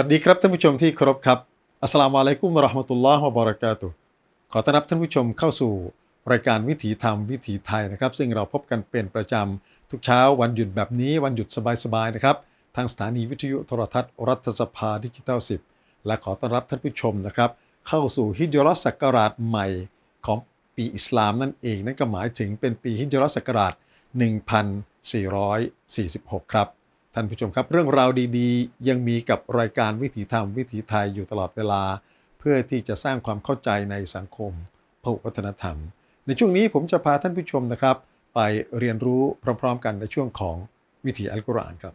สวัสดีครับท่านผู้ชมที่เคารพครับ อัสลามุอะลัยกุมวะราะห์มะตุลลอฮ์วะบะเราะกาตุขอต้อนรับท่านผู้ชมเข้าสู่รายการวิถีธรรมวิถีไทยนะครับ ซึ่งเราพบกันเป็นประจำทุกเช้าวันหยุดแบบนี้วันหยุดสบายๆนะครับ ทางสถานีวิทยุโทรทัศน์รัฐสภาดิจิทัล 10 และขอต้อนรับท่านผู้ชมนะครับ เข้าสู่ฮิจรัสศักราชใหม่ของปีอิสลามนั่นเองนั่นก็หมายถึงเป็นปีฮิจรัสศักราช 1446 ครับ ท่านผู้ชมครับ เรื่องราวดีๆ ยังมีกับรายการวิถีธรรมวิถีไทยอยู่ตลอดเวลา เพื่อที่จะสร้างความเข้าใจในสังคมพหุวัฒนธรรม ในช่วงนี้ผมจะพาท่านผู้ชมนะครับ ไปเรียนรู้พร้อม ๆ กันในช่วงของวิถีอัลกุรอานครับ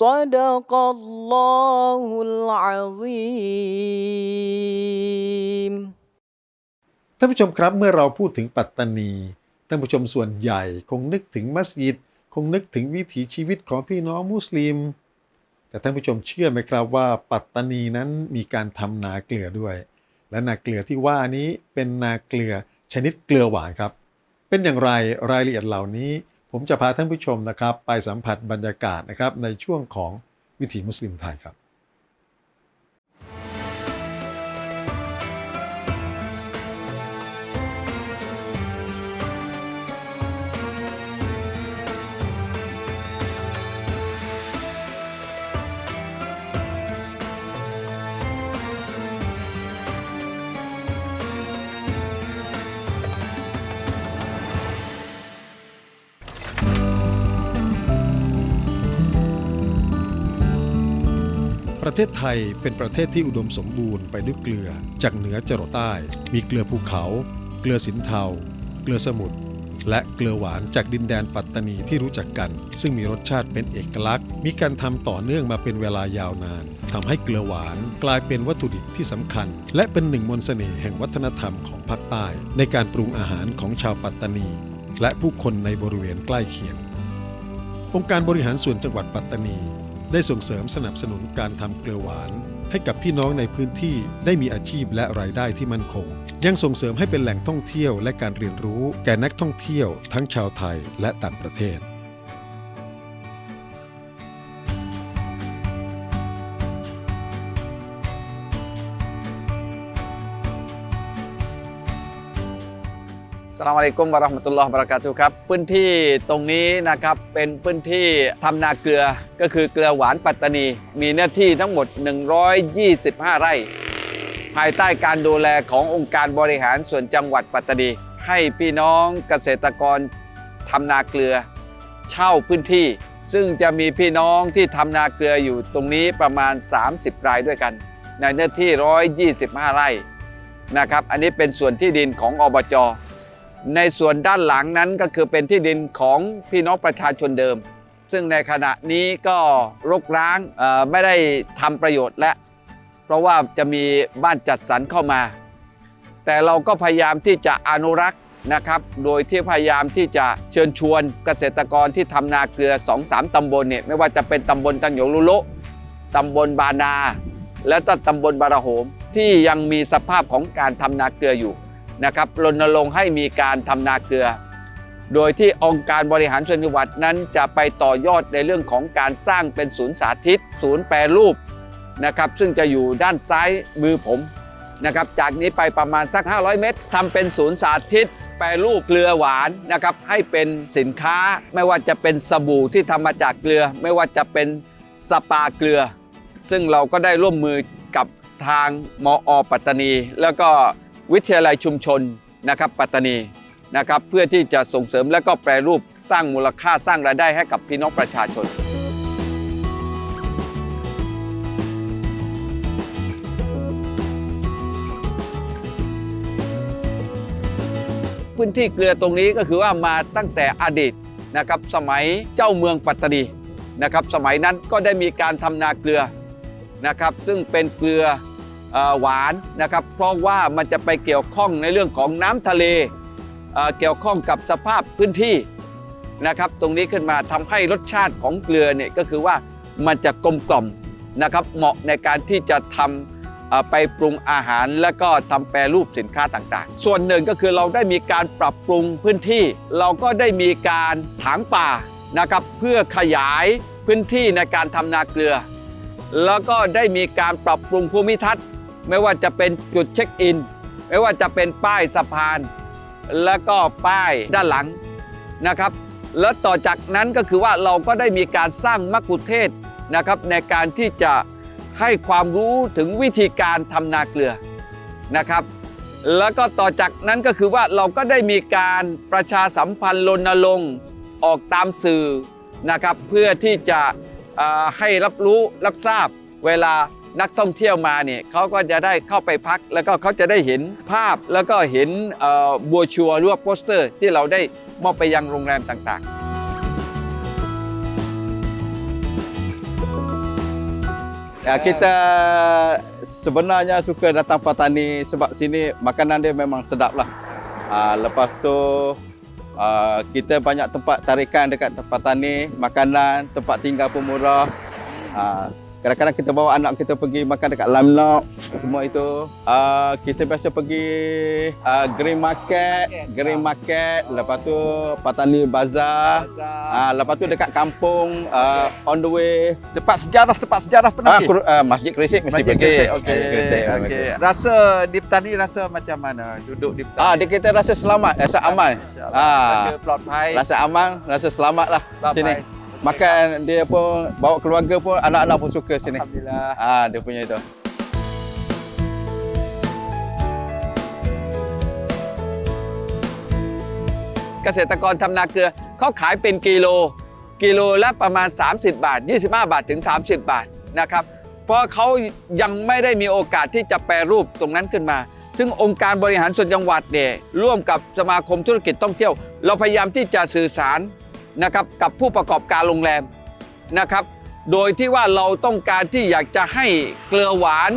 صدق الله العظيم ท่านผู้ชมครับเมื่อเราพูดถึงปัตตานีท่านผู้ชมส่วนใหญ่คงนึกถึงมัสยิด คงนึกถึงวิถีชีวิตของพี่น้องมุสลิม แต่ท่านผู้ชมเชื่อไหมครับว่าปัตตานีนั้นมีการทำนาเกลือด้วย และนาเกลือที่ว่านี้เป็นนาเกลือชนิดเกลือหวานครับ เป็นอย่างไรรายละเอียดเหล่านี้ ผมจะพาท่านผู้ชมนะครับ ไปสัมผัสบรรยากาศนะครับในช่วงของวิถีมุสลิมไทยครับ ประเทศไทยเป็นประเทศที่อุดมสมบูรณ์ไปด้วยเกลือ จากเหนือจรดใต้ มีเกลือภูเขา เกลือสินเทา เกลือสมุทร และเกลือหวานจากดินแดนปัตตานีที่รู้จักกัน ซึ่งมีรสชาติเป็นเอกลักษณ์ มีการทำต่อเนื่องมาเป็นเวลายาวนาน ทำให้เกลือหวานกลายเป็นวัตถุดิบที่สำคัญ และเป็นหนึ่งมนต์เสน่ห์แห่งวัฒนธรรมของภาคใต้ ในการปรุงอาหารของชาวปัตตานี และผู้คนในบริเวณใกล้เคียง องค์การบริหารส่วนจังหวัดปัตตานี ได้ส่งเสริมสนับสนุนการทำเกลือหวาน ให้กับพี่น้องในพื้นที่ได้มีอาชีพและรายได้ที่มั่นคง ยังส่งเสริมให้เป็นแหล่งท่องเที่ยวและการเรียนรู้แก่นักท่องเที่ยวทั้งชาวไทยและต่างประเทศ สลามอะลัยกุมวะราะห์มะตุลลอฮ์บะเราะกาตุครับ พื้นที่ตรงนี้นะครับเป็นพื้นที่ทำนาเกลือก็คือเกลือหวานปัตตานี มีเนื้อที่ทั้งหมด 125 ไร่ ภายใต้การดูแลขององค์การบริหารส่วนจังหวัดปัตตานี ให้พี่น้องเกษตรกรทำนาเกลือ เช่าพื้นที่ ซึ่งจะมีพี่น้องที่ทำนาเกลืออยู่ตรงนี้ประมาณ 30 รายด้วยกัน ในเนื้อที่ 125 ไร่นะครับ อันนี้เป็นส่วนที่ดินของอบจ ในส่วนด้านหลังนั้นก็คือเป็นที่ดินของพี่น้องประชาชนเดิม ซึ่งในขณะนี้ก็รกร้างไม่ได้ทำประโยชน์และเพราะว่าจะมีบ้านจัดสรรเข้ามา แต่เราก็พยายามที่จะอนุรักษ์นะครับ โดยที่พยายามที่จะเชิญชวนเกษตรกรที่ทำนาเกลือ 2-3ตำบลเนี่ยไม่ว่าจะเป็นตำบลตังหยงลุโละตำบลบานา และตำบลบาราโหม ที่ยังมีสภาพของการทำนาเกลืออยู่ นะครับรณรงค์ให้มีการทำนาเกลือ โดยที่องค์การบริหารส่วนจังหวัดนั้นจะไปต่อยอดในเรื่องของการสร้างเป็นศูนย์สาธิต ศูนย์แปรรูปนะครับซึ่งจะอยู่ด้านซ้ายมือผมนะครับจากนี้ไปประมาณสัก 500 เมตรทำเป็นศูนย์สาธิต แปรรูปเกลือหวานนะครับให้เป็นสินค้าไม่ว่าจะเป็นสบู่ที่ทำมาจากเกลือ ไม่ว่าจะเป็นสปาเกลือ ซึ่งเราก็ได้ร่วมมือกับทางมอปัตตานี แล้วก็ วิทยาลัยชุมชนนะครับปัตตานีนะครับเพื่อที่จะส่งเสริมและก็แปรรูปสร้างมูลค่าสร้างรายได้ให้กับพี่น้องประชาชน พื้นที่เกลือตรงนี้ก็คือว่ามาตั้งแต่อดีตนะครับสมัยเจ้าเมืองปัตตานีนะครับสมัยนั้นก็ได้มีการทำนาเกลือนะครับซึ่งเป็นเกลือ หวานนะครับเพราะว่ามันจะไปเกี่ยวข้องในเรื่องของน้ำทะเลเกี่ยวข้องกับสภาพพื้นที่นะครับ ตรงนี้ขึ้นมาทำให้รสชาติของเกลือเนี่ยก็คือว่ามันจะกลมกล่อมนะครับเหมาะในการที่จะทำเอ่อไปปรุงอาหารและก็ทำแปรรูปสินค้าต่างๆ ส่วนหนึ่งก็คือเราได้มีการปรับปรุงพื้นที่ เราก็ได้มีการถางป่านะครับเพื่อขยายพื้นที่ในการทำนาเกลือ แล้วก็ได้มีการปรับปรุงภูมิทัศน์ ไม่ว่าจะเป็นจุดเช็คอิน ไม่ว่าจะเป็นป้ายสะพาน แล้วก็ป้ายด้านหลังนะครับ แล้วต่อจากนั้นก็คือว่าเราก็ได้มีการสร้างมักคุเทศนะครับในการที่จะให้ความรู้ถึงวิธีการทำนาเกลือนะครับ แล้วก็ต่อจากนั้นก็คือว่าเราก็ได้มีการประชาสัมพันธ์รณรงค์ออกตามสื่อนะครับ เพื่อที่จะให้รับรู้รับทราบเวลา นักท่องเที่ยวมาเนี่ยเขาก็จะได้เข้าไปพัก แล้วก็เขาจะได้เห็นภาพแล้วก็เห็นเอ่อบัวชัวร์หรือว่าโปสเตอร์ ที่เราได้มอบไปยังโรงแรมต่างๆ Ya, kita sebenarnya suka datang Patani sebab sini makanan dia memang sedap lah. Uh, lepas tu uh, kita banyak tempat tarikan dekat Patani, makanan, tempat tinggal pun murah. Uh, Kadang-kadang kita bawa anak kita pergi makan dekat Lamnok, semua itu. Uh, kita biasa pergi uh, Green Market, Green Market, lepas tu Patani Bazaar. Uh, ah, lepas tu dekat kampung uh, on the way tempat sejarah tempat sejarah pernah pergi. Uh, Masjid Kerisik mesti pergi. Okey. Rasa di petani rasa macam mana duduk di petani? Ah, dia kita rasa selamat, rasa aman. Ah. Rasa aman, rasa selamat lah sini. Makan dia pun bawa keluarga pun anak-anak pun suka sini. Alhamdulillah. Ah, dia punya itu. เกษตรกรทำนาเกลือเขาขายเป็นกิโล กิโลละประมาณ 30 บาท 25 บาทถึง 30 บาทนะครับ เพราะเขายังไม่ได้มีโอกาสที่จะแปรรูปตรงนั้นขึ้นมา ซึ่งองค์การบริหารส่วนจังหวัดเนี่ยร่วมกับสมาคมธุรกิจท่องเที่ยว เราพยายามที่จะสื่อสาร นะครับกับผู้ประกอบการโรงแรมนะครับ โดยที่ว่าเราต้องการที่อยากจะให้เกลือหวาน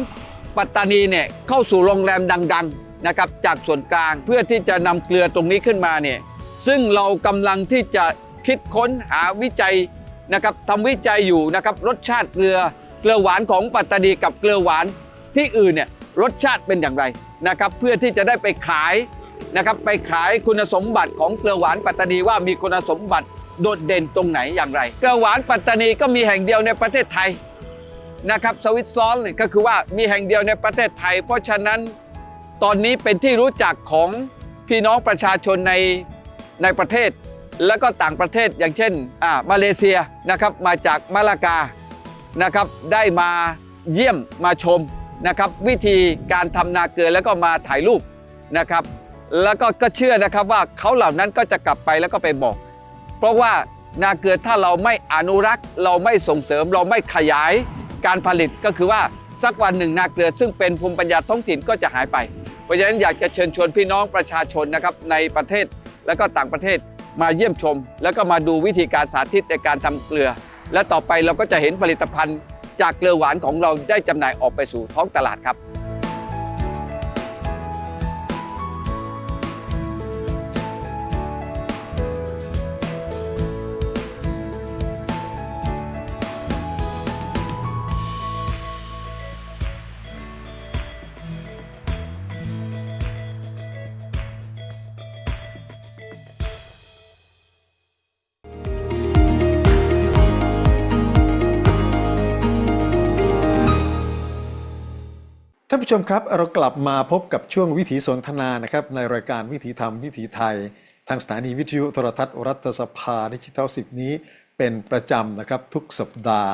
ปัตตานีเนี่ยเข้าสู่โรงแรมดังๆนะครับจากส่วนกลางเพื่อที่จะนำเกลือตรงนี้ขึ้นมาเนี่ยซึ่งเรากำลังที่จะคิดค้นหาวิจัยนะครับทำวิจัยอยู่นะครับรสชาติเกลือเกลือหวานของปัตตานีกับเกลือหวานที่อื่นเนี่ยรสชาติเป็นอย่างไรนะครับเพื่อที่จะได้ไปขายนะครับไปขายคุณสมบัติของเกลือหวานปัตตานีว่ามีคุณสมบัติ โดดเด่นตรงไหนอย่างไรเกลือหวานปัตตานีก็มีแห่งเดียวในประเทศไทยนะครับสวิตซอลเนี่ยก็คือว่ามีแห่งเดียวในประเทศไทย เพราะฉะนั้นตอนนี้เป็นที่รู้จักของพี่น้องประชาชนในในประเทศ แล้วก็ต่างประเทศอย่างเช่นอ่ามาเลเซียนะครับมาจากมาลากานะครับได้มาเยี่ยมมาชมนะครับวิธีการทำนาเกลือแล้วก็มาถ่ายรูปนะครับแล้วก็ก็เชื่อนะครับว่าเขาเหล่านั้นก็จะกลับไปแล้วก็ไปบอก ราะว่านาเกลือถ้าเราไม่อนุรักษ์เราไม่ส่งเสริม เราไม่ขยายการผลิตก็คือว่าสักวันหนึ่งนาเกลือซึ่งเป็นภูมิปัญญาท้องถิ่นก็จะหายไป เพราะฉะนั้นอยากจะเชิญชวนพี่น้องประชาชนนะครับในประเทศและก็ต่างประเทศมาเยี่ยมชม แล้วก็มาดูวิธีการสาธิตในการทำเกลือ และต่อไปเราก็จะเห็นผลิตภัณฑ์จากเกลือหวานของเราได้จำหน่ายออกไปสู่ท้องตลาดครับ ผู้ชมครับ เรากลับมาพบกับช่วงวิถีสนทนานะครับ ในรายการวิถีธรรมวิถีไทย ทางสถานีวิทยุโทรทัศน์รัฐสภาดิจิทัลสิบนี้ เป็นประจำนะครับทุกสัปดาห์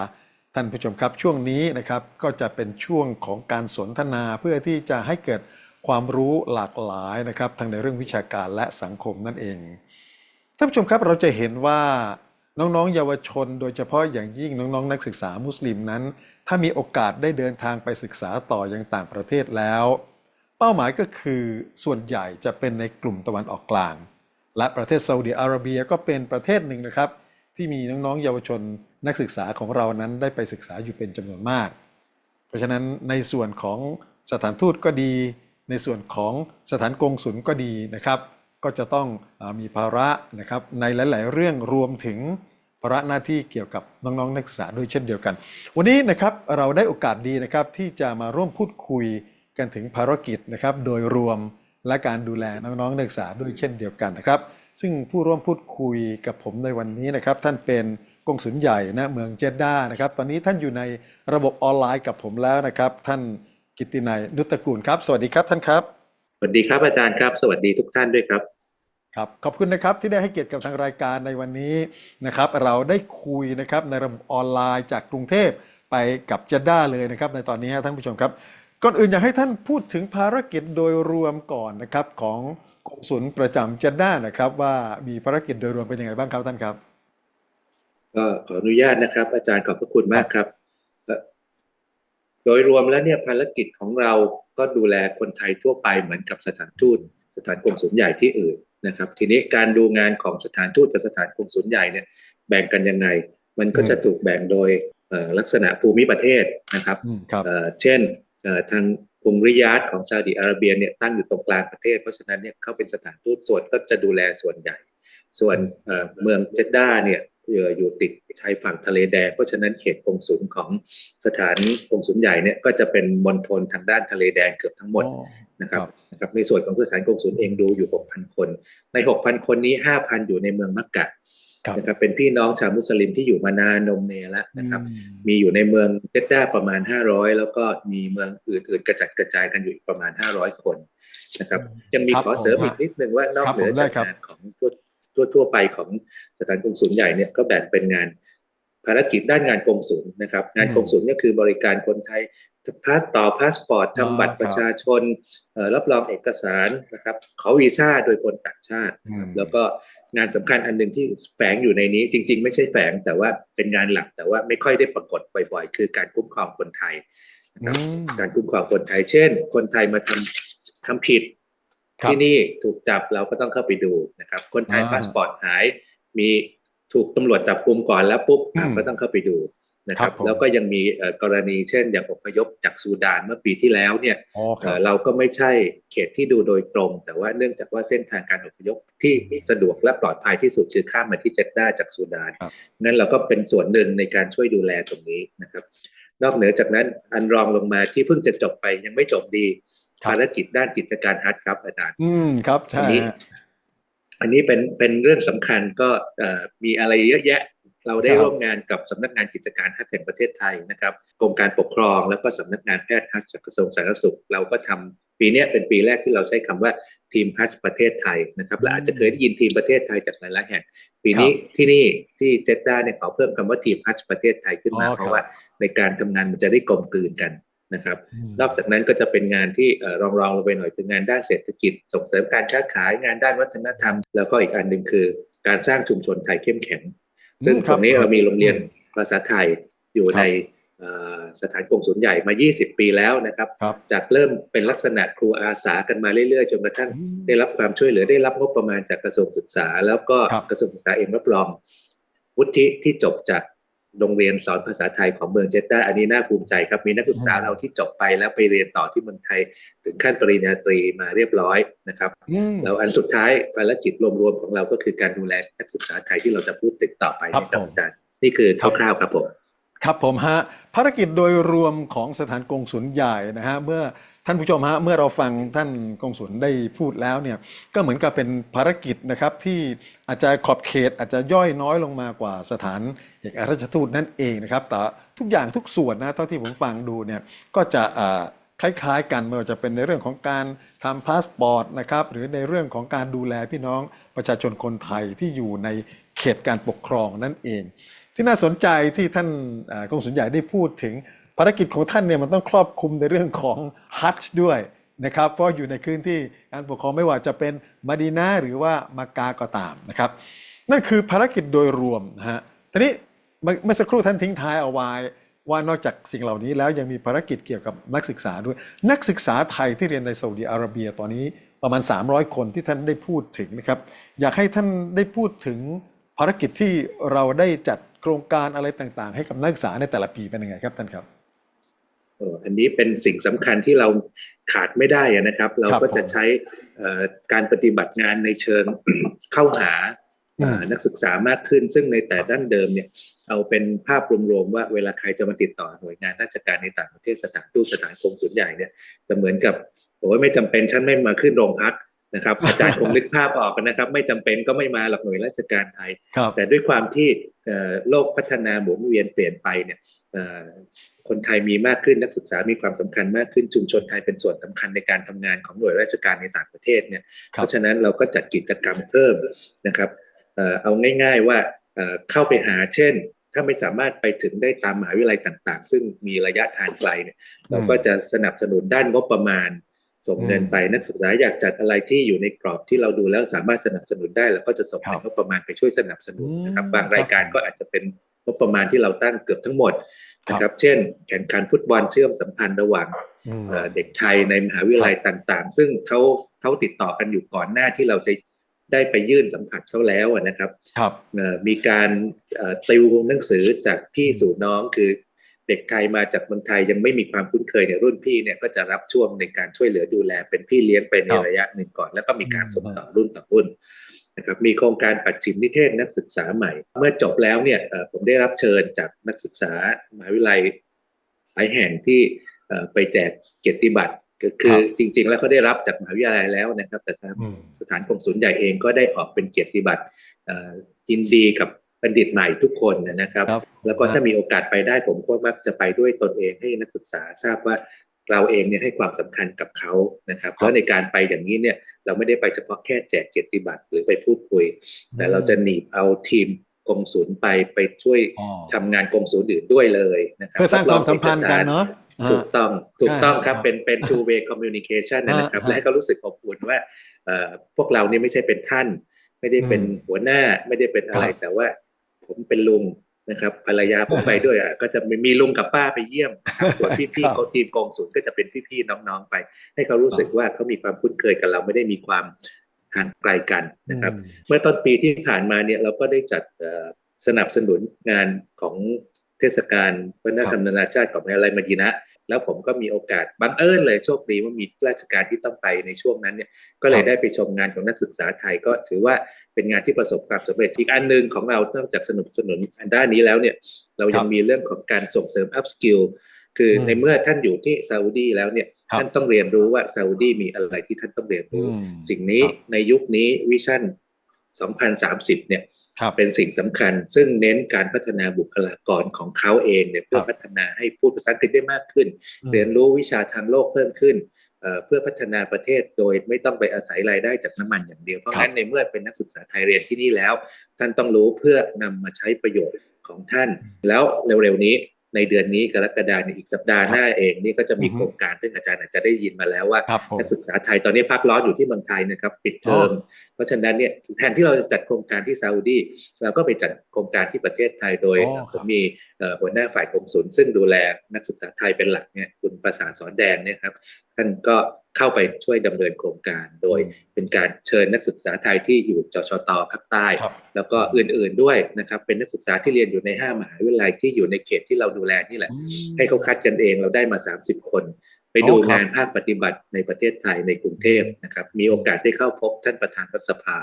ท่านผู้ชมครับช่วงนี้นะครับก็จะเป็นช่วงของการสนทนาเพื่อที่จะให้เกิดความรู้หลากหลายนะครับทั้งในเรื่องวิชาการและสังคมนั่นเองท่านผู้ชมครับเราจะเห็นว่า น้องๆ เยาวชน โดยเฉพาะอย่างยิ่งน้องๆ นักศึกษามุสลิมนั้น ถ้ามีโอกาสได้เดินทางไปศึกษาต่อยังต่างประเทศแล้ว เป้าหมายก็คือส่วนใหญ่จะเป็นในกลุ่มตะวันออกกลาง และประเทศซาอุดิอาระเบียก็เป็นประเทศหนึ่งนะครับ ที่มีน้องๆ เยาวชนนักศึกษาของเรานั้นได้ไปศึกษาอยู่เป็นจำนวนมาก เพราะฉะนั้นในส่วนของสถานทูตก็ดี ในส่วนของสถานกงสุลก็ดีนะครับ ก็จะต้องมีภาระนะครับในหลาย ๆ เรื่องรวมถึงภาระหน้าที่เกี่ยวกับน้อง ๆ นักศึกษาด้วยเช่นเดียวกัน วันนี้นะครับเราได้โอกาสดีนะครับที่จะมาร่วมพูดคุยกันถึงภารกิจนะครับโดยรวมและการดูแลน้องๆนักศึกษาด้วยเช่นเดียวกันนะครับ ซึ่งผู้ร่วมพูดคุยกับผมในวันนี้นะครับ ท่านเป็นกงสุลใหญ่ณเมืองเจดดานะครับ ตอนนี้ท่านอยู่ในระบบออนไลน์กับผมแล้วนะครับ ท่านกิตินัยนุตตะกูลครับ สวัสดีครับท่านครับ สวัสดีครับอาจารย์ครับ สวัสดีทุกท่านด้วยครับ ครับ ขอบคุณนะครับที่ได้ให้เกียรติกับทางรายการในวันนี้นะครับ เราได้คุยนะครับในระบบออนไลน์จากกรุงเทพไปกับเจดด้าเลยนะครับ ในตอนนี้ฮะท่านผู้ชมครับ ก่อนอื่นอยากให้ท่านพูดถึงภารกิจโดยรวมก่อนนะครับของกงสุลประจำเจดด้านะครับ ว่ามีภารกิจโดยรวมเป็นยังไงบ้างครับท่านครับก็ขออนุญาตนะครับ อาจารย์ขอบพระคุณมากครับเอ่อ โดยรวมแล้วเนี่ยภารกิจของเราก็ดูแลคนไทยทั่วไปเหมือนกับสถานทูตสถานกงสุลใหญ่ที่อื่นนะครับ ทีนี้การดูงานของสถานทูตกับสถานกงสุลใหญ่เนี่ยแบ่งกันยังไง มันก็จะถูกแบ่งโดยเอ่อลักษณะภูมิประเทศนะครับอืมครับเอ่อเช่นเอ่อทางกรุงริยาดของซาอุดิอาระเบียเนี่ยตั้งอยู่ตรงกลางประเทศ เพราะฉะนั้นเนี่ยเขาเป็นสถานทูตส่วนก็จะดูแลส่วนใหญ่ ส่วนเอ่อเมืองเจดด้าเนี่ยเอ่ออยู่ติดชายฝั่งทะเลแดง เพราะฉะนั้นเขตกงสุลของสถานกงสุลใหญ่เนี่ยก็จะเป็นมณฑลทางด้านทะเลแดงเกือบทั้งหมดนะครับนะครับในส่วนของสถานกงสุลเองดูอยู่ 6,000 คน ใน 6,000 คนนี้ 5,000 อยู่ในเมืองมักกะครับนะครับเป็นพี่น้องชาวมุสลิมที่อยู่มานานนมเนแล้วนะครับอืมมีอยู่ในเมืองเจดด้าประมาณ 500 แล้วก็มีเมืองอื่นๆ กระจัดกระจายกันอยู่อีกประมาณ 500 คนนะครับยังมีครับขอเสริมผมอีกนิดนึงว่านอกครับเหนือผมได้จากครับงานของ ทั่วทั่วทั่วไปของสถานกงสุลใหญ่เนี่ยก็แบ่งเป็นงานภารกิจด้านงานกงสุลนะครับ งานกงสุลก็คือบริการคนไทยพาสต่อพาสปอร์ตทำบัตรประชาชนเอ่อรับรองเอกสารนะครับ ขอวีซ่าโดยคนต่างชาติอืมแล้วก็งานสำคัญอันหนึ่งที่แฝงอยู่ในนี้ จริง ๆ ไม่ใช่แฝงแต่ว่าเป็นงานหลักแต่ว่าไม่ค่อยได้ปรากฏบ่อยๆ คือการคุ้มครองคนไทยนะครับอืมการคุ้มครองคนไทย เช่น คนไทยมาทำทำผิดครับ ที่นี่ถูกจับเราก็ต้องเข้าไปดูนะครับ คนไทยอ่าพาสปอร์ตหาย มีถูกตำรวจจับกุมก่อนแล้วปุ๊บอะอืมก็ต้องเข้าไปดูนะครับครับผมแล้วก็ยังมีเอ่อกรณีเช่น อย่างอพยพจากซูดานเมื่อปีที่แล้วเนี่ยอ๋อคเอ่รับอเราก็ไม่ใช่เขตที่ดูโดยตรง แต่ว่าเนื่องจากว่าเส้นทางการอพยพที่สะดวกและปลอดภัยที่สุดคือข้ามมาที่เจดด้าจากซูดานครับนั่นเราก็เป็นส่วนหนึ่งในการช่วยดูแลตรงนี้นะครับ นอกเหนือจากนั้นอันรองลงมาที่เพิ่งจะจบไปยังไม่จบดีครับ ภารกิจด้านกิจการฮัทครับอาจารย์ อืมครับอัใช่นนี้ฮะอันนี้เป็นเป็นเรื่องสำคัญก็เอ่อมีอะไรเยอะแยะ เราได้ครับร่วมงานกับสำนักงานกิจการฮัทแห่งประเทศไทยนะครับกรมการปกครองแล้วก็สำนักงานแพทย์ฮัทจากกระทรวงสาธารณสุข เราก็ทำปีเนี้ยเป็นปีแรกที่เราใช้คำว่าทีมฮัทประเทศไทยนะครับและอาจจะเคยได้ยินทีมประเทศไทยจากหลายๆแห่งปีนี้ที่นี่ที่เจด้าเนี่ยขอเพิ่มคำว่าทีมฮัทประเทศไทยขึ้นมาอ๋อครับเพราะว่าในการทำงานมันจะได้กลมกลืนกัน นะครับมนอกจากนั้นก็จะเป็นงานที่เอ่อรองรองลงไปหน่อยคืองานด้านเศรษฐกิจ ส่งเสริมการค้าขายงานด้านวัฒนธรรม แล้วก็อีกอันหนึ่งคือการสร้างชุมชนไทยเข้มแข็ง ซึ่งอืมคตรับรงนี้เรามีโรงเรียนอืมภาษาไทยอยู่ครับในเอ่อสถานกงสุลใหญ่มา 20 ปีแล้วนะครับครับจากเริ่มเป็นลักษณะครูอาสากันมาเรื่อยๆ จนกระทั่งอืมได้รับความช่วยเหลือได้รับงบประมาณจากกระทรวงศึกษา แล้วก็ครับกระทรวงศึกษาเองรับรอง วุฒิที่จบจาก โรงเรียนสอนภาษาไทยของเมืองเจด้าอันนี้น่าภูมิใจครับ มีนักศึกษาเราที่จบไปแล้วไปเรียนต่อที่เมืองไทย ถึงขั้นปริญญาตรีมาเรียบร้อยนะครับอืมแล้วอันสุดท้ายภารกิจรวมๆของเราก็คือการดูแลนักศึกษาไทยที่เราจะพูดถึงต่อไปครับนะครับผมอาจารย์นี่คือคร่าวๆครับผม ครับผมฮะภารกิจโดยรวมของสถานกงสุลใหญ่นะฮะเมื่อท่านผู้ชมฮะเมื่อเราฟังท่านกงสุลได้พูดแล้วเนี่ยก็เหมือนกับเป็นภารกิจนะครับที่อาจจะขอบเขตอาจจะย่อยน้อยลงมากว่าสถานเอกอัครราชทูตนั่นเองนะครับแต่ทุกอย่างทุกส่วนนะเท่าที่ผมฟังดูเนี่ยก็จะอ่าคล้ายๆ กันไม่ว่าจะเป็นในเรื่องของการทำพาสปอร์ตนะครับหรือในเรื่องของการดูแลพี่น้องประชาชนคนไทยที่อยู่ในเขตการปกครองนั่นเอง ที่น่าสนใจที่ท่านอ่ากงสุลใหญ่ได้พูดถึงภารกิจของท่านเนี่ยมันต้องครอบคลุมในเรื่องของฮัจญ์ด้วยนะครับเพราะอยู่ในพื้นที่การปกครองไม่ว่าจะเป็นมาดีนาหรือว่ามักกะก็ตามนะครับนั่นคือภารกิจโดยรวมนะฮะทีนี้เมื่อสักครู่ท่านทิ้งท้ายเอาไว้ว่านอกจากสิ่งเหล่านี้แล้วยังมีภารกิจเกี่ยวกับนักศึกษาด้วย นักศึกษาไทยที่เรียนในซาอุดิอาระเบียตอนนี้ประมาณ 300 คนที่ท่านได้พูดถึงนะครับอยากให้ท่านได้พูดถึงภารกิจที่เราได้จัด โครงการอะไรต่างๆ ให้กับนักศึกษาในแต่ละปีเป็นยังไงครับท่านครับเอ่ออันนี้เป็นสิ่งสำคัญที่เราขาดไม่ได้อะนะครับ เราครับก็จะผมใช้เอ่อการปฏิบัติงานในเชิงเข้าหาอืมเอ่อนักศึกษามากขึ้น ซึ่งในแต่ดั้งเดิมเนี่ยเอาเป็นภาพรวมๆว่าเวลาใครจะมาติดต่อหน่วยงานราชการในต่างประเทศสถานทูตสถานกงสุลใหญ่เนี่ยจะเหมือนกับโอ้ยไม่จำเป็นฉันไม่มาขึ้นโรงพัก นะครับอาจารย์คงนึกภาพออกนะครับ ไม่จำเป็นก็ไม่มาหลักหน่วยราชการไทยครับแต่ด้วยความที่เอ่อโลกพัฒนาหมุนเวียนเปลี่ยนไปเนี่ยเอ่อคนไทยมีมากขึ้นนักศึกษามีความสำคัญมากขึ้นชุมชนไทยเป็นส่วนสำคัญในการทำงานของหน่วยราชการในต่างประเทศเนี่ยครับเพราะฉะนั้นเราก็จัดกิจกรรมเพิ่มนะครับเอ่อเอาง่าย ๆว่าเอ่อเข้าไปหาเช่น ถ้าไม่สามารถไปถึงได้ตามมหาวิทยาลัยต่าง ๆ ซึ่งมีระยะทางไกลเนี่ยเราก็จะสนับสนุนด้านงบประมาณ ส่งเงินไปนักศึกษาอยากจัดอะไรที่อยู่ในกรอบที่เราดูแล้วสามารถสนับสนุนได้เราก็จะส่งครับงบประมาณไปช่วยสนับสนุนนะครับอืมบางรายการก็อาจจะเป็นงบประมาณที่เราตั้งเกือบทั้งหมดนะคครัรับบเช่นแข่งขันฟุตบอลเชื่อมสัมพันธ์ระหว่างอืมเอ่อเด็กไทยในมหาวิทยาลัยต่าง ๆ ซึ่งเขาเขาติดต่อกันอยู่ก่อนหน้าที่เราจะได้ไปยื่นสัมผัสเขาแล้วอะนะครับครับเอ่อมีการเอ่อติวหนังสือจากพี่สู่น้องคือ เด็กไทยมาจากเมืองไทยยังไม่มีความคุ้นเคยเนี่ยรุ่นพี่เนี่ยก็จะรับช่วงในการช่วยเหลือดูแลเป็นพี่เลี้ยงไปในครับระยะหนึ่งก่อน แล้วก็มีการอืมส่งต่อรุ่นต่อรุ่นนะครับมีโครงการปัดฉิมนิเทศนักศึกษาใหม่ เมื่อจบแล้วเนี่ยเอ่อผมได้รับเชิญจากนักศึกษามหาวิทยาลัยหลายแห่งที่เอ่อไปแจกเกียรติบัตรก็คือจริง ๆ แล้วเขาได้รับจากมหาวิทยาลัยแล้วนะครับ แต่ทางอืมสถานกงสุลใหญ่เองก็ได้ออกเป็นเกียรติบัตรเอ่อยินดีกับ บัณฑิตใหม่ทุกคนนะครับครับ แล้วก็ถ้ามีโอกาสไปได้ผมก็มักจะไปด้วยตนเองให้นักศึกษาทราบว่าเราเองเนี่ยให้ความสำคัญกับเขานะครับ เพราะในการไปอย่างนี้เนี่ยเราไม่ได้ไปเฉพาะแค่แจกเกียรติบัตรหรือไปพูดคุย แต่เราจะหนีบเอาทีมกงสุลไปไปช่วยอ๋อทำงานกงสุลอื่นด้วยเลยนะครับเพื่อสร้างความสัมพันธ์กันเนาะถูกต้องถูกต้องครับอ่าเป็นเป็น two way communication นะครับอ่าและให้เขารู้สึกอบอุ่นว่าเอ่อพวกเราเนี่ยไม่ใช่เป็นท่าน ไม่ได้เป็นอืมหัวหน้าไม่ได้เป็นอะไรครับแต่ว่า ผมเป็นลุงนะครับภรรยาผมไปด้วยอะก็จะมีมีลุงกับป้าไปเยี่ยมนะครับส่วนพี่ครัๆบเขาทีมกองศูนย์ก็จะเป็นพี่ๆน้องๆไป ให้เขารู้สึกว่าเขามีความคุ้นเคยกับเราไม่ได้มีความห่างไกลกันนะครับอืมเมื่อต้นปีที่ผ่านมาเนี่ยเราก็ได้จัดเอ่อสนับสนุนงานของเทศกาลวัฒนธรรมนานาชาติของมหาวิทยาลัยมดีนะห์แล้วผมก็มีโอกาสบังเอิญเลยโชคดีว่ามีราชการที่ต้องไปในช่วงนั้นเนี่ยก็เลยได้ไปชมงานของนักศึกษาไทยก็ถือว่า เป็นงานที่ประสบความสำเร็จอีกอันหนึ่งของเรานอกจากสนับสนุนอันด้านนี้แล้วเนี่ยเรายังมีเรื่องของการส่งเสริม up skill คือในเมื่อท่านอยู่ที่ซาอุดีแล้วเนี่ยครับท่านต้องเรียนรู้ว่าซาอุดีมีอะไรที่ท่านต้องเรียนรู้อืมสิ่งนี้ครับในยุคนี้วิชั่น 2030 เนี่ยครับเป็นสิ่งสำคัญ ซึ่งเน้นการพัฒนาบุคลากรของเขาเองเนี่ยเพื่อครับพัฒนาให้พูดภาษาอังกฤษได้มากขึ้นอืมเรียนรู้วิชาทางโลกเพิ่มขึ้น เอ่อเพื่อพัฒนาประเทศโดยไม่ต้องไปอาศัยรายได้จากน้ำมันอย่างเดียว เพราะครับงั้นในเมื่อเป็นนักศึกษาไทยเรียนที่นี่แล้ว ท่านต้องรู้เพื่อนำมาใช้ประโยชน์ของท่าน แล้วเร็วๆนี้ในเดือนนี้กรกฎาคมอีกสัปดาห์หน้าเองนี่ก็จะมีอือฮึโครงการซึ่งอาจารย์อาจจะได้ยินมาแล้วว่าครับผมนักศึกษาไทยตอนนี้พักร้อนอยู่ที่เมืองไทยนะครับปิดเทอมอ๋อเพราะฉะนั้นเนี่ยแทนที่เราจะจัดโครงการที่ซาอุดีเราก็ไปจัดโครงการที่ประเทศไทยโดยอ๋อครับผมมีเอ่อหัวหน้าฝ่ายกงสุลซึ่งดูแลนักศึกษาไทยเป็นหลักเนี่ยคุณประสานสอนแดงเนี่ยครับ ท่านก็เข้าไปช่วยดำเนินโครงการ โดยเป็นการเชิญนักศึกษาไทยที่อยู่จชตภาคใต้ครับแล้วก็อื่นๆด้วยนะครับเป็นนักศึกษาที่เรียนอยู่ใน 5 มหาวิทยาลัยที่อยู่ในเขตที่เราดูแลนี่แหละอืมให้เขาคัดกันเองเราได้มา 30 คน ไปดูอ๋อครับงานภาคปฏิบัติในประเทศไทยในกรุงเทพนะครับ มีโอกาสได้เข้าพบท่านประธานรัฐสภา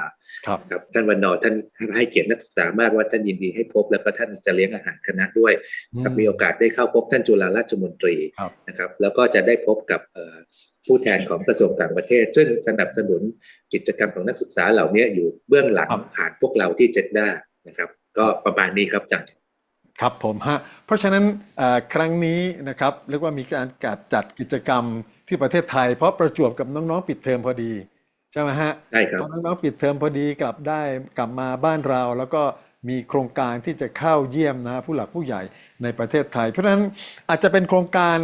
ครับครับท่านวันนอร์ท่านให้เกียรตินักศึกษามากว่าท่านยินดีให้พบ แล้วก็ท่านจะเลี้ยงอาหารคณะด้วยครับมีโอกาสได้เข้าพบท่านจุฬาราชมนตรีครับนะครับ แล้วก็จะได้พบกับเอ่อผู้แทนของกระทรวงต่างประเทศ ซึ่งสนับสนุนกิจกรรมของนักศึกษาเหล่านี้อยู่เบื้องหลังครับผ่านพวกเราที่เจ็ดด้านะครับ ก็ประมาณนี้ครับอาจารย์ ครับผมฮะเพราะฉะนั้นเอ่อครั้งนี้นะครับเรียกว่ามีการการจัดกิจกรรมที่ประเทศไทย เพราะประจวบกับน้องๆปิดเทอมพอดีใช่ไหมฮะใช่ครับพอน้องๆปิดเทอมพอดีกลับได้กลับมาบ้านเรา แล้วก็มีโครงการที่จะเข้าเยี่ยมนะผู้หลักผู้ใหญ่ในประเทศไทย เพราะฉะนั้นอาจจะเป็นโครงการ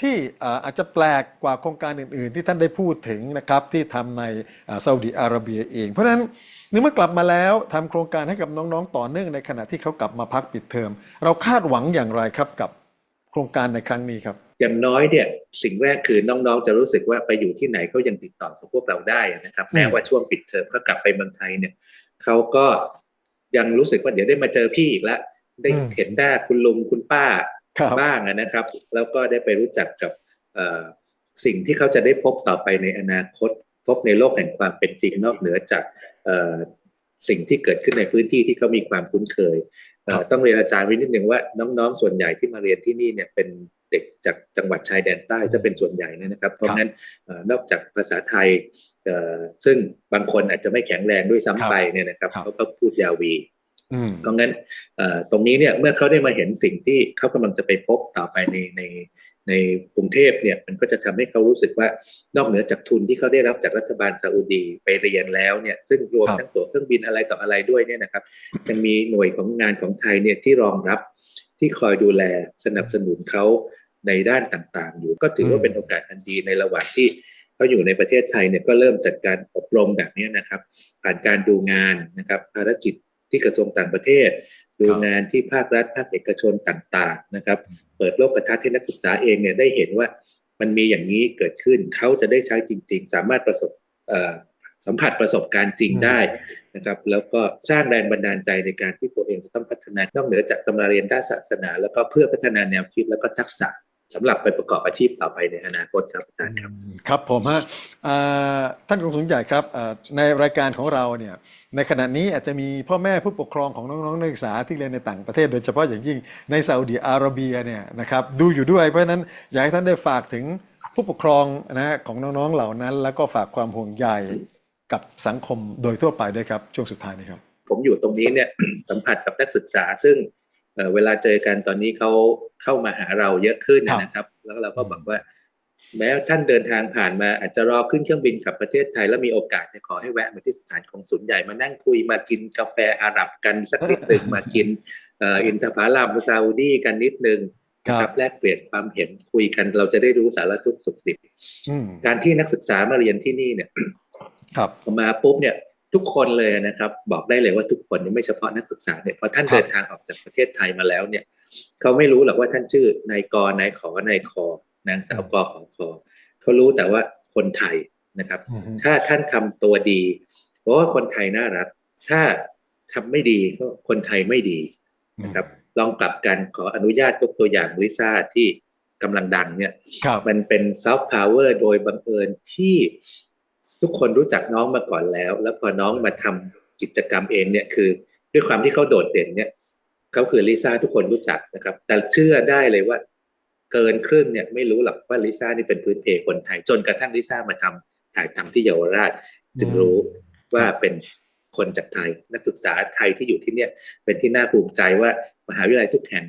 ที่เอ่ออาจจะแปลกกว่าโครงการอื่น ๆ ที่ท่านได้พูดถึงนะครับที่ทำในอ่าซาอุดิอาระเบียเอง เพราะฉะนั้นในเมื่อกลับมาแล้วทำโครงการให้กับน้องๆ ต่อเนื่องในขณะที่เขากลับมาพักปิดเทอม เราคาดหวังอย่างไรครับกับโครงการในครั้งนี้ครับ อย่างน้อยเนี่ยสิ่งแรกคือน้องๆ จะรู้สึกว่าไปอยู่ที่ไหนเขายังติดต่อกับพวกเราได้นะครับแม้ว่าช่วงปิดเทอมเขากลับไปเมืองไทยเนี่ยเขาก็ยังรู้สึกว่าเดี๋ยวได้มาเจอพี่อีกแล้วได้อืมเห็นหน้าคุณลุงคุณป้าครับบ้างอะนะครับ แล้วก็ได้ไปรู้จักกับเอ่อสิ่งที่เขาจะได้พบต่อไปในอนาคต พบในโลกแห่งความเป็นจริงนอกเหนือจากเอ่อ สิ่งที่เกิดขึ้นในพื้นที่ที่เขามีความคุ้นเคยเอ่อต้องเรียนอาจารย์ไว้นิดนึงว่าน้องๆ ส่วนใหญ่ที่มาเรียนที่นี่เนี่ยเป็นเด็กจากจังหวัดชายแดนใต้จะเป็นส่วนใหญ่นะครับ เพราะฉะนั้นเอ่อนอกจากภาษาไทยเอ่อซึ่งบางคนอาจจะไม่แข็งแรงด้วยซ้ำไปเนี่ยนะครับครับเขาก็พูดยาวีอืมเพราะงั้นเอ่อตรงนี้เนี่ยเมื่อเขาได้มาเห็นสิ่งที่เขากำลังจะไปพบต่อไปในใน ในกรุงเทพเนี่ยมันก็จะทำให้เขารู้สึกว่านอกเหนือจากทุนที่เขาได้รับจากรัฐบาลซาอุดีไปเรียนแล้วเนี่ยซึ่งรวมรทั้งตั๋วเครื่องบินอะไรต่ออะไรด้วยเนี่ยนะครับยังมีหน่วยของงานของไทยเนี่ยที่รองรับที่คอยดูแลสนับสนุนเขาในด้านต่างๆ อยู่ก็ถือว่าเป็นโอกาสอันดีในระหว่างที่เขาอยู่ในประเทศไทยเนี่ยก็เริ่มจัดการอบรมแบบนี้นะครับ ผ่านการดูงานนะครับภารกิจที่กระทรวงต่างประเทศ ดูงานที่ภาครัฐภาคเอกชนต่างๆนะครับ ปิดโลกประทัดให้นักศึกษาเองเนี่ยได้เห็นว่ามันมีอย่างนี้เกิดขึ้นเขาจะได้ใช้จริง ๆ สามารถประสบสัมผัสประสบการณ์จริงได้นะครับ แล้วก็สร้างแรงบันดาลใจในการที่ตัวเองจะต้องพัฒนานอกเหนือจากตำราเรียนด้านศาสนา แล้วก็เพื่อพัฒนาแนวคิดแล้วก็ทักษะ สำหรับไปประกอบอาชีพต่อไปในอนาคตครับอาจารย์ครับครับผมฮะอ่าท่านกงสุลใหญ่ครับอ่าในรายการของเราเนี่ยในขณะนี้อาจจะมีพ่อแม่ผู้ปกครองของน้องๆนักศึกษาที่เรียนในต่างประเทศ โดยเฉพาะอย่างยิ่งในซาอุดิอาระเบียเนี่ยนะครับดูอยู่ด้วยเพราะฉะนั้นอยากให้ท่านได้ฝากถึงผู้ปกครองนะฮะของน้องๆเหล่านั้น แล้วก็ฝากความห่วงใยกับสังคมโดยทั่วไปด้วยครับช่วงสุดท้ายนี้ครับ ผมอยู่ตรงนี้เนี่ยสัมผัสกับนักศึกษาซึ่ง เอ่อเวลาเจอกันตอนนี้เขาเข้ามาหาเราเยอะขึ้นครับนะครับ แล้วเราก็บอกว่า แม้ท่านเดินทางผ่านมาอาจจะรอขึ้นเครื่องบินกลับประเทศไทยแล้วมีโอกาสเนี่ยขอให้แวะมาที่สถานกงสุลใหญ่มานั่งคุยมากินกาแฟอาหรับกันสักนิดหนึ่งมากินเอ่ออินทผลัมซาอุดีกันนิดนึงนะครับแลกเปลี่ยนความเห็นคุยกันเราจะได้รู้สารทุกข์สุขดิบอืมการที่นักศึกษามาเรียนที่นี่เนี่ยครับพอมาปุ๊บเนี่ย ทุกคนเลยนะครับ บอกได้เลยว่าทุกคนเนี่ยไม่เฉพาะนักศึกษาเนี่ยพอท่านครับเดินทางออกจากประเทศไทยมาแล้วเนี่ยเขาไม่รู้หรอกว่าท่านชื่อนายกนายขอนายคอนางสาวกของคอเขารู้แต่ว่าคนไทยนะครับอืมถ้าท่านทำตัวดีเพราะว่าคนไทยน่ารัก ถ้าทำไม่ดีก็คนไทยไม่ดีนะครับ ลองกลับกันขออนุญาตยกตัวอย่างลิซ่าที่กำลังดังเนี่ยครับมันเป็นซอฟต์พาวเวอร์โดยบังเอิญที่ ทุกคนรู้จักน้องมาก่อนแล้ว แล้วพอน้องมาทำกิจกรรมเองเนี่ยคือ ด้วยความที่เขาโดดเด่นเนี่ยเขาคือลิซ่าทุกคนรู้จักนะครับ แต่เชื่อได้เลยว่า เกินครึ่งเนี่ยไม่รู้หรอกว่าลิซ่านี่เป็นพื้นเพคนไทย จนกระทั่งลิซ่ามาทำถ่ายทำที่เยาวราช จึงรู้ว่าเป็นคนจากไทย นักศึกษาไทยที่อยู่ที่เนี่ยเป็นที่น่าภูมิใจว่ามหาวิทยาลัยทุกแห่ง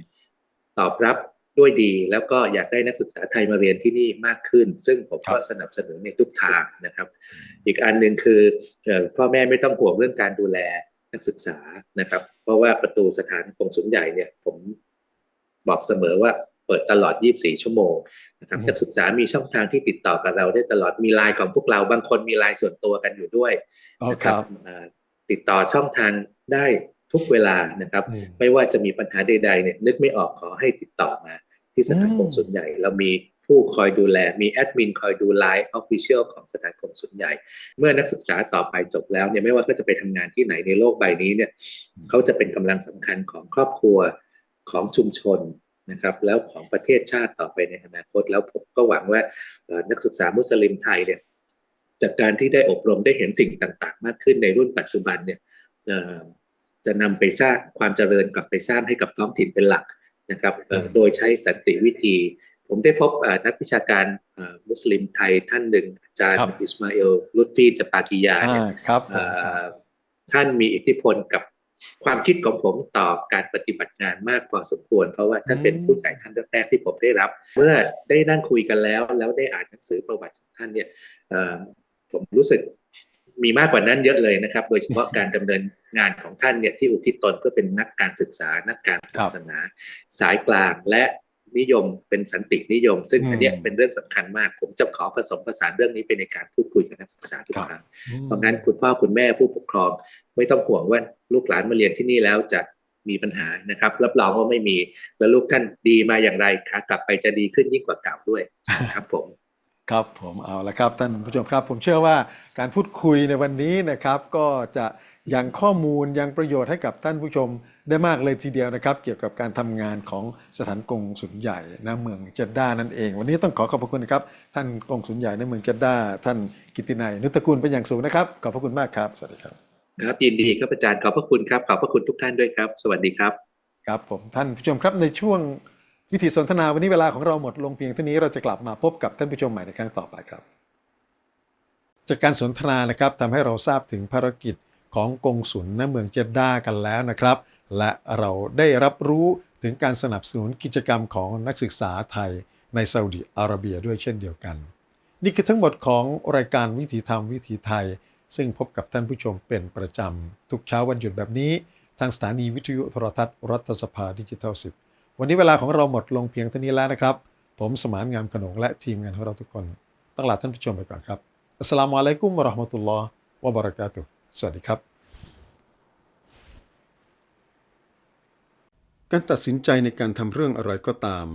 ตอบรับ ด้วยดี แล้วก็อยากได้นักศึกษาไทยมาเรียนที่นี่มากขึ้น ซึ่งผมก็สนับสนุนในทุกทางนะครับ อีกอันหนึ่งคือเอ่อพ่อแม่ไม่ต้องห่วงเรื่องการดูแลนักศึกษานะครับ เพราะว่าประตูสถานกงสุลใหญ่เนี่ย ผมบอกเสมอว่าเปิดตลอด 24 ชั่วโมงนะครับอืมนักศึกษามีช่องทางที่ติดต่อกับเราได้ตลอดมีไลน์ของพวกเราบางคนมีไลน์ส่วนตัวกันอยู่ด้วยอ๋อนะคครัรับบเอ่อติดต่อช่องทางได้ ทุกเวลานะครับอืมไม่ว่าจะมีปัญหาใดๆเนี่ยนึกไม่ออกขอให้ติดต่อมา ที่สถานอืมกงสุลใหญ่ เรามีผู้คอยดูแลมีแอดมินคอยดูไลน์ออฟฟิเชียลของสถานกงสุลใหญ่ เมื่อนักศึกษาต่อไปจบแล้วเนี่ยไม่ว่าเขาจะไปทำงานที่ไหนในโลกใบนี้เนี่ยเขาจะเป็นกำลังสำคัญของครอบครัวของชุมชนนะครับแล้วของประเทศชาติต่อไปในอนาคต แล้วผมก็หวังว่าเอ่อนักศึกษามุสลิมไทยเนี่ยจากการที่ได้อบรมได้เห็นสิ่งต่างๆ มากขึ้นในรุ่นปัจจุบันเนี่ยเอ่อ จะนำไปสร้างความเจริญกลับไปสร้างให้กับท้องถิ่นเป็นหลักนะครับเอ่อโดยใช้สันติวิธี ผมได้พบเอ่อนักวิชาการเอ่อมุสลิมไทยท่านหนึ่งอาจารย์ครับอิสมาเอลลุตฟีจปากิยาอ่าเนี่ยครับผมเอ่อท่านมีอิทธิพลกับความคิดของผมต่อการปฏิบัติงานมากพอสมควร เพราะว่าท่านเป็นผู้ใหญ่ท่านแรกๆที่ผมได้รับ เมื่อได้นั่งคุยกันแล้ว แล้วได้อ่านหนังสือประวัติของท่านเนี่ยเอ่อผมรู้สึก มีมากกว่านั้นเยอะเลยนะครับ โดยเฉพาะการดำเนินงานของท่านเนี่ยที่อุทิศตนเพื่อเป็นนักการศึกษา นักการศาสนา สายกลางและนิยมเป็นสันตินิยม ซึ่งอันเนี้ยอืมเป็นเรื่องสำคัญมาก ผมจะขอผสมผสานเรื่องนี้ไปในการพูดคุยกับนักศึกษาทุกครั้งเพราะงั้นคุณพ่อคุณแม่ผู้ปกครอง ไม่ต้องห่วงว่าลูกหลานมาเรียนที่นี่แล้วจะมีปัญหานะครับ รับรองว่าไม่มี แล้วลูกท่านดีมาอย่างไรคะกลับไปจะดีขึ้นยิ่งกว่าเก่าด้วยครับผม ครับผมเอาละครับท่านผู้ชมครับ ผมเชื่อว่าการพูดคุยในวันนี้นะครับ ก็จะยังข้อมูลยังประโยชน์ให้กับท่านผู้ชมได้มากเลยทีเดียวนะครับ เกี่ยวกับการทำงานของสถานกงสุลใหญ่ณเมืองเจดด้านั่นเอง วันนี้ต้องขอขอบพระคุณนะครับ ท่านกงสุลใหญ่ในเมืองเจดด้าท่านกิตตินัยนุตตระกูลเป็นอย่างสูงนะครับขอบพระคุณมากครับ สวัสดีครับครับยินดีครับอาจารย์ขอบพระคุณครับขอบพระคุณทุกท่านด้วยครับ สวัสดีครับ ครับผมท่านผู้ชมครับในช่วง วิธีสนทนาวันนี้เวลาของเราหมดลงเพียงเท่านี้เราจะกลับมาพบกับท่านผู้ชมใหม่ในครั้งต่อไปครับ จากการสนทนานะครับทำให้เราทราบถึงภารกิจของกงสุลณเมืองเจดด้ากันแล้วนะครับ และเราได้รับรู้ถึงการสนับสนุนกิจกรรมของนักศึกษาไทยในซาอุดิอาระเบียด้วยเช่นเดียวกัน นี่คือทั้งหมดของรายการวิถีธรรมวิถีไทย ซึ่งพบกับท่านผู้ชมเป็นประจำ ทุกเช้าวันหยุดแบบนี้ ทางสถานีวิทยุโทรทัศน์รัฐสภาดิจิทัล10 วันนี้เวลาของเราหมดลงเพียงเท่านี้แล้วนะครับ ผมสมานงามขนงและทีมงานของเราทุกคนต้องลาท่านผู้ชมไปก่อนครับอัสลามุอะลัยกุมวะราะห์มะตุลลอฮ์วะบะเราะกาตุสวัสดีครับ การตัดสินใจในการทำเรื่องอะไรก็ตาม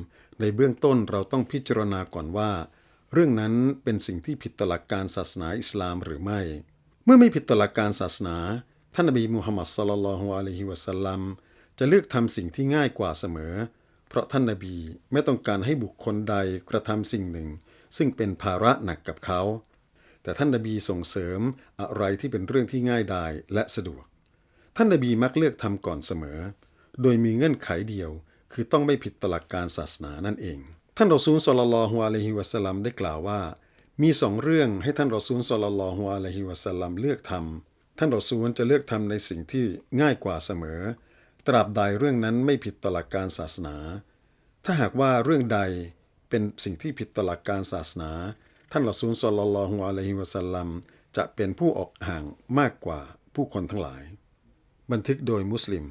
ในเบื้องต้นเราต้องพิจารณาก่อนว่า เรื่องนั้นเป็นสิ่งที่ผิดตหลักการศาสนาอิสลามหรือไม่ เมื่อไม่ผิดตหลักการศาสนา ท่านนบีมุฮัมมัดศ็อลลัลลอฮุอะลัยฮิวะสัลลัม จะเลือกทำสิ่งที่ง่ายกว่าเสมอ เพราะท่านนบีไม่ต้องการให้บุคคลใดกระทำสิ่งหนึ่ง ซึ่งเป็นภาระหนักกับเขา แต่ท่านนบีส่งเสริมอะไรที่เป็นเรื่องที่ง่ายดายและสะดวก ท่านนบีมักเลือกทำก่อนเสมอ โดยมีเงื่อนไขเดียว คือต้องไม่ผิดตลักการศาสนานั่นเอง ท่านรอซูลศ็อลลัลฮุอะลัยฮิวะสลัมได้กล่าวว่า มีสองเรื่องให้ท่านรอซูลศ็อลลัลฮุอะลัยฮิวะสลลัมเลือกทำท่านรอซูลจะเลือกทำในสิ่งที่ง่ายกว่าเสมอ ตราบใดเรื่องนั้นไม่ผิดตอหลักการศาสนา ถ้าหากว่าเรื่องใดเป็นสิ่งที่ผิดตอหลักการศาสนา ท่านรอซูลศ็อลลัลลอฮุอะลัยฮิวะสัลลัมจะเป็นผู้ออกห่างมากกว่าผู้คนทั้งหลาย บันทึกโดยมุสลิม